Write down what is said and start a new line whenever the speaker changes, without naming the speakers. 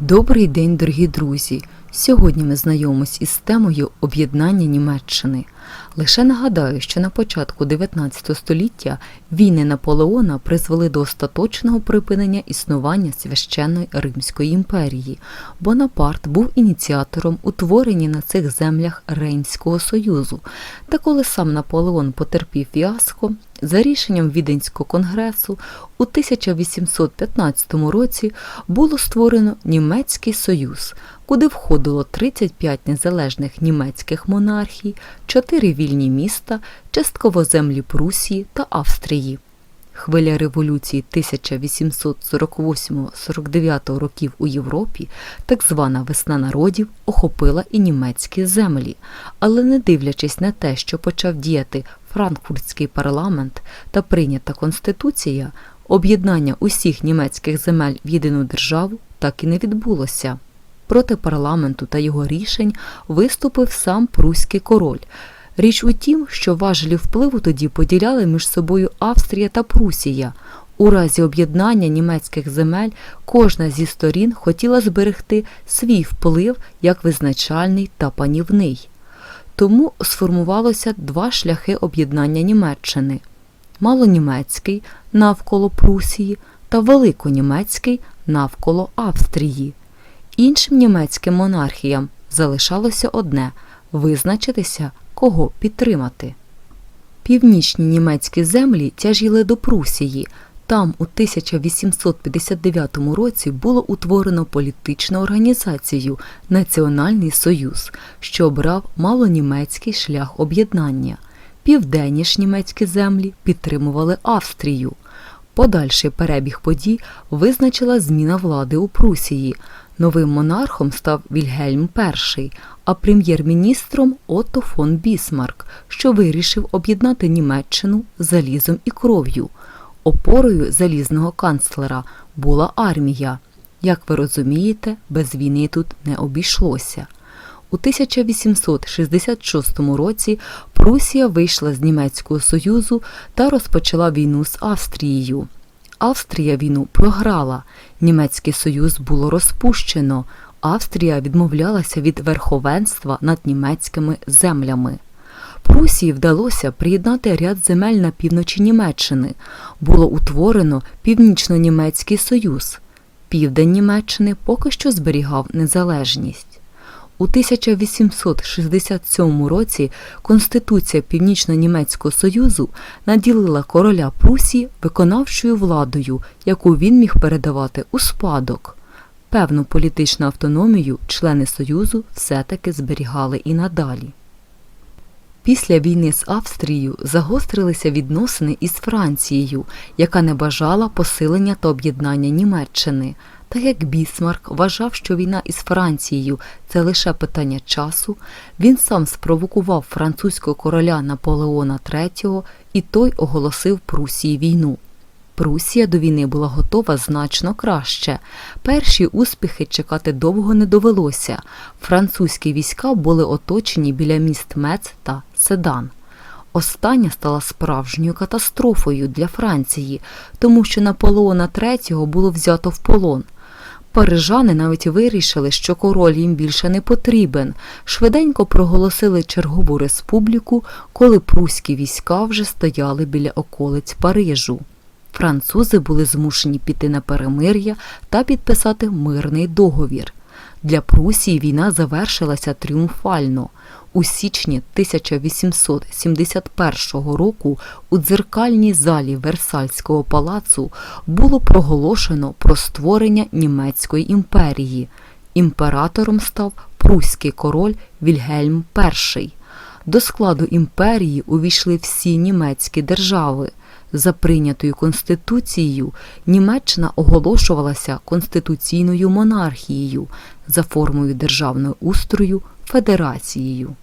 Добрий день, дорогі друзі! Сьогодні ми знайомимось із темою об'єднання Німеччини. Лише нагадаю, що на початку 19 століття війни Наполеона призвели до остаточного припинення існування священної Римської імперії. Бонапарт був ініціатором утворення на цих землях Рейнського союзу. Та коли сам Наполеон потерпів фіаско, за рішенням Віденського конгресу у 1815 році було створено Німецький союз, куди входило 35 незалежних німецьких монархій, 4 вільні міста, частково землі Прусії та Австрії. Хвиля революції 1848-49 років у Європі, так звана весна народів, охопила і німецькі землі, але не дивлячись на те, що почав діяти Франкфуртський парламент та прийнята конституція, об'єднання усіх німецьких земель в єдину державу так і не відбулося. Проти парламенту та його рішень виступив сам пруський король. Річ у тім, що важелі впливу тоді поділяли між собою Австрія та Прусія. У разі об'єднання німецьких земель кожна зі сторін хотіла зберегти свій вплив як визначальний та панівний. Тому сформувалося два шляхи об'єднання Німеччини малонімецький навколо Прусії та великонімецький навколо Австрії. Іншим німецьким монархіям залишалося одне визначитися, кого підтримати. Північні німецькі землі тяжіли до Прусії. Там у 1859 році було утворено політичну організацію Національний Союз, що обрав малонімецький шлях об'єднання. Південні ж німецькі землі підтримували Австрію. Подальший перебіг подій визначила зміна влади у Прусії. Новим монархом став Вільгельм І, а прем'єр-міністром Отто фон Бісмарк, що вирішив об'єднати Німеччину залізом і кров'ю. Опорою залізного канцлера була армія. Як ви розумієте, без війни тут не обійшлося. У 1866 році Прусія вийшла з Німецького Союзу та розпочала війну з Австрією. Австрія війну програла, Німецький Союз було розпущено, Австрія відмовлялася від верховенства над німецькими землями. Прусії вдалося приєднати ряд земель на півночі Німеччини. Було утворено Північно-Німецький Союз. Південь Німеччини поки що зберігав незалежність. У 1867 році Конституція Північно-Німецького Союзу наділила короля Прусії виконавчою владою, яку він міг передавати у спадок. Певну політичну автономію члени Союзу все-таки зберігали і надалі. Після війни з Австрією загострилися відносини із Францією, яка не бажала посилення та об'єднання Німеччини. Так як Бісмарк вважав, що війна із Францією це лише питання часу, він сам спровокував французького короля Наполеона III і той оголосив Прусії війну. Прусія до війни була готова значно краще. Перші успіхи чекати довго не довелося. Французькі війська були оточені біля міст Мец та Седан. Остання стала справжньою катастрофою для Франції, тому що Наполеона III було взято в полон. Парижани навіть вирішили, що король їм більше не потрібен. Швиденько проголосили чергову республіку, коли пруські війська вже стояли біля околиць Парижу. Французи були змушені піти на перемир'я та підписати мирний договір. Для Прусії війна завершилася тріумфально. У січні 1871 року у дзеркальній залі Версальського палацу було проголошено про створення Німецької імперії. Імператором став пруський король Вільгельм І. До складу імперії увійшли всі німецькі держави. За прийнятою конституцією Німеччина оголошувалася конституційною монархією за формою державного устрою федерацією.